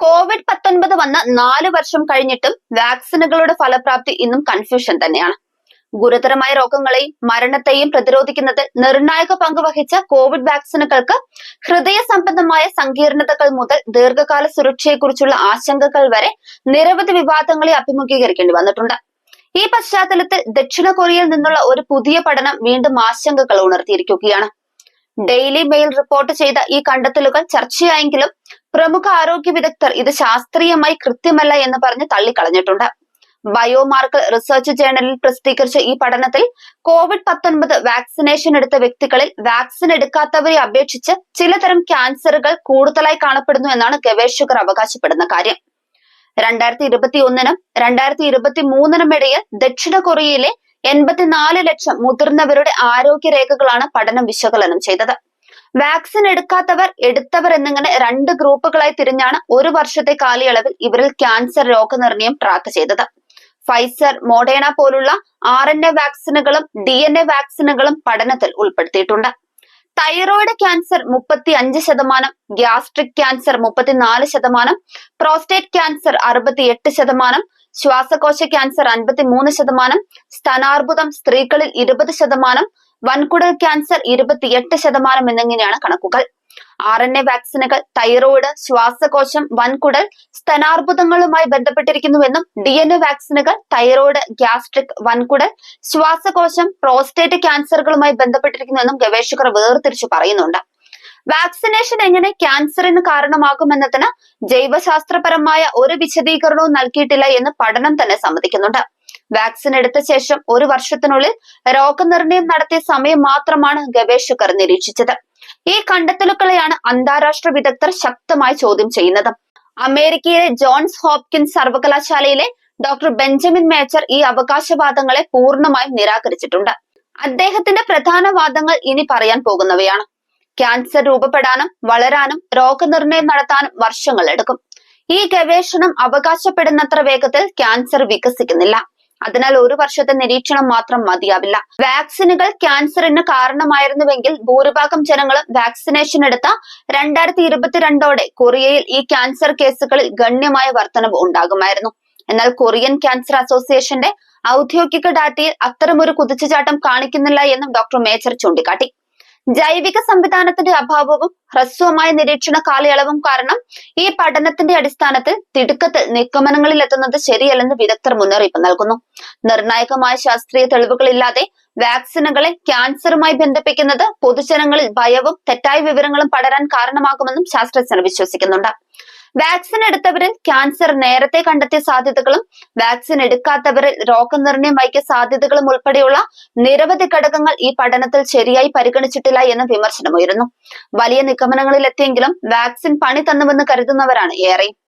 Covid പത്തൊൻപത് വന്ന നാല് വർഷം കഴിഞ്ഞിട്ടും വാക്സിനുകളുടെ ഫലപ്രാപ്തി ഇന്നും കൺഫ്യൂഷൻ തന്നെയാണ്. ഗുരുതരമായ രോഗങ്ങളെയും മരണത്തെയും പ്രതിരോധിക്കുന്നതിൽ നിർണായക പങ്ക് വഹിച്ച കോവിഡ് വാക്സിനുകൾക്ക് ഹൃദയ സംബന്ധമായ സങ്കീർണതകൾ മുതൽ ദീർഘകാല സുരക്ഷയെക്കുറിച്ചുള്ള ആശങ്കകൾ വരെ നിരവധി വിവാദങ്ങളെ അഭിമുഖീകരിക്കേണ്ടി വന്നിട്ടുണ്ട്. ഈ പശ്ചാത്തലത്തിൽ ദക്ഷിണ കൊറിയയിൽ നിന്നുള്ള ഒരു പുതിയ പഠനം വീണ്ടും ആശങ്കകൾ ഉണർത്തിയിരിക്കുകയാണ്. ഡെയിലി മെയിൽ റിപ്പോർട്ട് ചെയ്ത ഈ കണ്ടെത്തലുകൾ ചർച്ചയായെങ്കിലും പ്രമുഖ ആരോഗ്യ വിദഗ്ധർ ഇത് ശാസ്ത്രീയമായി കൃത്യമല്ല എന്ന് പറഞ്ഞ് തള്ളിക്കളഞ്ഞിട്ടുണ്ട്. ബയോമാർക്കർ റിസർച്ച് ജേണലിൽ പ്രസിദ്ധീകരിച്ച ഈ പഠനത്തിൽ കോവിഡ് പത്തൊൻപത് വാക്സിനേഷൻ എടുത്ത വ്യക്തികളിൽ വാക്സിൻ എടുക്കാത്തവരെ അപേക്ഷിച്ച് ചിലതരം ക്യാൻസറുകൾ കൂടുതലായി കാണപ്പെടുന്നു എന്നാണ് ഗവേഷകർ അവകാശപ്പെടുന്ന കാര്യം. രണ്ടായിരത്തി ഇരുപത്തി ഒന്നിനും രണ്ടായിരത്തി ഇരുപത്തി മൂന്നിനും ഇടയിൽ ദക്ഷിണ കൊറിയയിലെ എൺപത്തിനാല് ലക്ഷം മുതിർന്നവരുടെ ആരോഗ്യ രേഖകളാണ് പഠനം വിശകലനം ചെയ്തത്. വാക്സിൻ എടുക്കാത്തവർ എടുത്തവർ എന്നിങ്ങനെ രണ്ട് ഗ്രൂപ്പുകളായി തിരിഞ്ഞാണ് ഒരു വർഷത്തെ കാലയളവിൽ ഇവരിൽ ക്യാൻസർ രോഗനിർണയം ട്രാക്ക് ചെയ്തത്. ഫൈസർ മോഡേണ പോലുള്ള ആർ എൻ എ വാക്സിനുകളും ഡി എൻ എ വാക്സിനുകളും പഠനത്തിൽ ഉൾപ്പെടുത്തിയിട്ടുണ്ട്. തൈറോയിഡ് ക്യാൻസർ മുപ്പത്തി അഞ്ച് ശതമാനം ഗ്യാസ്ട്രിക് ക്യാൻസർ മുപ്പത്തിനാല് ശതമാനം പ്രോസ്റ്റേറ്റ് ക്യാൻസർ അറുപത്തിയെട്ട് ശതമാനം ശ്വാസകോശ ക്യാൻസർ അൻപത്തി മൂന്ന് ശതമാനം സ്തനാർബുദം സ്ത്രീകളിൽ ഇരുപത് ശതമാനം വൻകുടൽ ക്യാൻസർ ഇരുപത്തിയെട്ട് ശതമാനം എന്നിങ്ങനെയാണ് കണക്കുകൾ. ആർ എൻ എ വാക്സിനുകൾ തൈറോയിഡ് ശ്വാസകോശം വൻകുടൽ സ്തനാർബുദങ്ങളുമായി ബന്ധപ്പെട്ടിരിക്കുന്നുവെന്നും ഡി എൻ എ വാക്സിനുകൾ തൈറോയിഡ് ഗ്യാസ്ട്രിക് വൻകുടൽ ശ്വാസകോശം പ്രോസ്റ്റേറ്റ് ക്യാൻസറുകളുമായി ബന്ധപ്പെട്ടിരിക്കുന്നുവെന്നും ഗവേഷകർ വേർതിരിച്ചു പറയുന്നുണ്ട്. വാക്സിനേഷൻ എങ്ങനെ ക്യാൻസറിന് കാരണമാകുമെന്നതിന് ജൈവശാസ്ത്രപരമായ ഒരു വിശദീകരണവും നൽകിയിട്ടില്ല എന്ന് പഠനം തന്നെ സമ്മതിക്കുന്നുണ്ട്. വാക്സിൻ എടുത്ത ശേഷം ഒരു വർഷത്തിനുള്ളിൽ രോഗനിർണയം നടത്തിയ സമയം മാത്രമാണ് ഗവേഷകർ നിരീക്ഷിച്ചത്. ഈ കണ്ടെത്തലുകളെയാണ് അന്താരാഷ്ട്ര വിദഗ്ധർ ശക്തമായി ചോദ്യം ചെയ്യുന്നത്. അമേരിക്കയിലെ ജോൺസ് ഹോപ്കിൻസ് സർവകലാശാലയിലെ ഡോക്ടർ ബെഞ്ചമിൻ മേച്ചർ ഈ അവകാശവാദങ്ങളെ പൂർണമായും നിരാകരിച്ചിട്ടുണ്ട്. അദ്ദേഹത്തിന്റെ പ്രധാന വാദങ്ങൾ ഇനി പറയാൻ പോകുന്നവയാണ്. ക്യാൻസർ രൂപപ്പെടാനും വളരാനും രോഗനിർണയം നടത്താനും വർഷങ്ങൾ എടുക്കും. ഈ ഗവേഷണം അവകാശപ്പെടുന്നത്ര വേഗത്തിൽ ക്യാൻസർ വികസിക്കുന്നില്ല. അതിനാൽ ഒരു വർഷത്തെ നിരീക്ഷണം മാത്രം മതിയാവില്ല. വാക്സിനുകൾ ക്യാൻസറിന് കാരണമായിരുന്നുവെങ്കിൽ ഭൂരിഭാഗം ജനങ്ങളും വാക്സിനേഷൻ എടുത്ത രണ്ടായിരത്തി ഇരുപത്തിരണ്ടോടെ കൊറിയയിൽ ഈ ക്യാൻസർ കേസുകളിൽ ഗണ്യമായ വർധനവ് ഉണ്ടാകുമായിരുന്നു. എന്നാൽ കൊറിയൻ ക്യാൻസർ അസോസിയേഷന്റെ ഔദ്യോഗിക ഡാറ്റയിൽ അത്തരമൊരു കുതിച്ചുചാട്ടം കാണിക്കുന്നില്ല എന്നും ഡോക്ടർ മേച്ചർ ചൂണ്ടിക്കാട്ടി. ജൈവിക സംവിധാനത്തിന്റെ അഭാവവും ഹ്രസ്വമായ നിരീക്ഷണ കാലയളവും കാരണം ഈ പഠനത്തിന്റെ അടിസ്ഥാനത്തിൽ തിടുക്കത്തിൽ നിഗമനങ്ങളിൽ എത്തുന്നത് ശരിയല്ലെന്ന് വിദഗ്ധർ മുന്നറിയിപ്പ് നൽകുന്നു. നിർണായകമായ ശാസ്ത്രീയ തെളിവുകളില്ലാതെ വാക്സിനുകളെ ക്യാൻസറുമായി ബന്ധിപ്പിക്കുന്നത് പൊതുജനങ്ങളിൽ ഭയവും തെറ്റായ വിവരങ്ങളും പടരാൻ കാരണമാകുമെന്നും ശാസ്ത്രജ്ഞർ വിശ്വസിക്കുന്നുണ്ട്. വാക്സിൻ എടുത്തവരിൽ ക്യാൻസർ നേരത്തെ കണ്ടെത്തിയ സാധ്യതകളും വാക്സിൻ എടുക്കാത്തവരിൽ രോഗനിർണയം വൈകിയ സാധ്യതകളും ഉൾപ്പെടെയുള്ള നിരവധി ഘടകങ്ങൾ ഈ പഠനത്തിൽ ശരിയായി പരിഗണിച്ചിട്ടില്ല എന്ന വിമർശനമുയരുന്നു. വലിയ നിഗമനങ്ങളിലെത്തിയെങ്കിലും വാക്സിൻ പണി തന്നുവെന്ന് കരുതുന്നവരാണ് ഏറെ